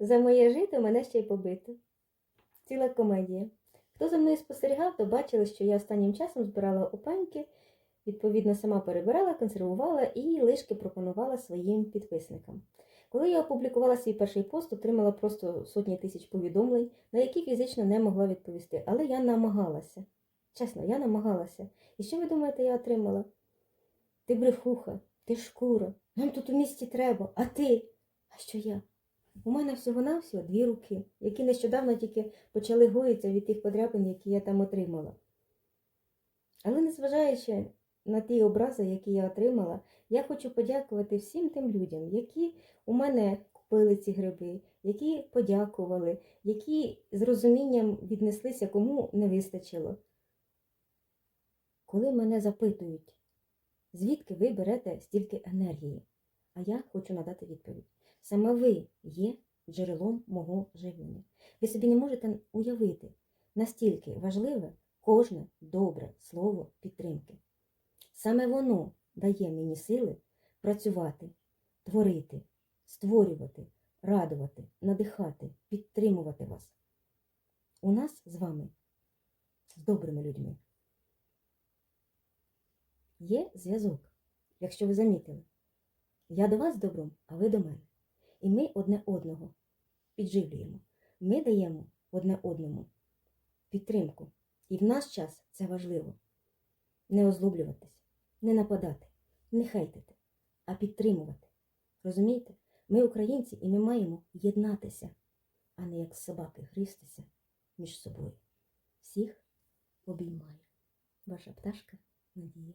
За моє жито мене ще й побито. Ціла комедія. Хто за мною спостерігав, то бачили, що я останнім часом збирала опаньки, відповідно, сама перебирала, консервувала і лишки пропонувала своїм підписникам. Коли я опублікувала свій перший пост, отримала просто сотні тисяч повідомлень, на які фізично не могла відповісти. Але я намагалася. Чесно, я намагалася. І що ви думаєте, я отримала? Ти брехуха, ти шкура, нам тут у місті треба, а ти? А що я? У мене всього-навсього дві руки, які нещодавно тільки почали гоїтися від тих подряпин, які я там отримала. Але незважаючи на ті образи, які я отримала, я хочу подякувати всім тим людям, які у мене купили ці гриби, які подякували, які з розумінням віднеслися, кому не вистачило. Коли мене запитують, звідки ви берете стільки енергії, а я хочу надати відповідь. Саме ви є джерелом мого живлення. Ви собі не можете уявити, настільки важливе кожне добре слово підтримки. Саме воно дає мені сили працювати, творити, створювати, радувати, надихати, підтримувати вас. У нас з вами, з добрими людьми, є зв'язок, якщо ви замітили. Я до вас добром, а ви до мене. І ми одне одного підживлюємо. Ми даємо одне одному підтримку. І в наш час це важливо. Не озлоблюватись, не нападати, не хейтити, а підтримувати. Розумієте? Ми українці і ми маємо єднатися, а не як собаки гристися між собою. Всіх обіймаю. Ваша пташка Надія.